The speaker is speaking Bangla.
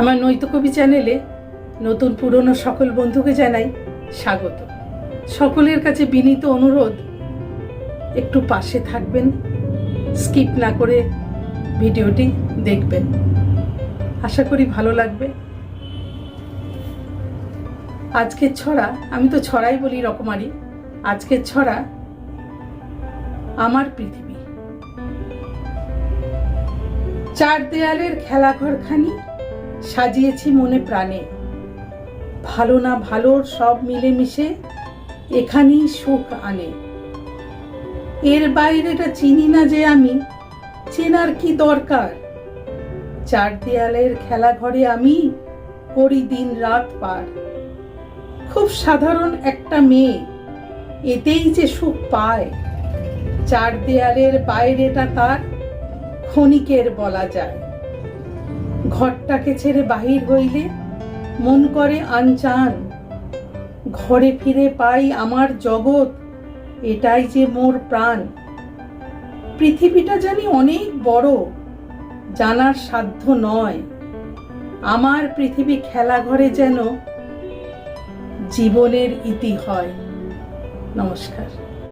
আমার নৈত কবি চ্যানেলে নতুন পুরনো সকল বন্ধুকে জানাই স্বাগত। সকলের কাছে বিনীত অনুরোধ, একটু পাশে থাকবেন, স্কিপ না করে ভিডিওটি দেখবেন। আশা করি ভালো লাগবে। আজকের ছড়া, আমি তো ছড়াই বলি রকমারি, আজকের ছড়া আমার পৃথিবী। চার দেয়ালের খেলাঘরখানি সাজিয়েছি মনে প্রাণে। ভালো না ভালোর সব মিলেমিশে এখানেই সুখ আনে। এর বাইরেটা চিনি না যে আমি, চেনার কি দরকার? চার দেয়ালের খেলাঘরে আমি করি দিন রাত পার। খুব সাধারণ একটা মেয়ে, এতেই যে সুখ পায়। চার দেয়ালের বাইরেটা তার ক্ষণিকের বলা যায়। ঘরটাকে ছেড়ে বাহির হইলে মন করে আনচান, ঘরে ফিরে পাই আমার জগৎ, এটাই যে মোর প্রাণ। পৃথিবীটা জানি অনেক বড়, জানার সাধ্য নয়। আমার পৃথিবী খেলা ঘরে যেন জীবনের ইতি হয়। নমস্কার।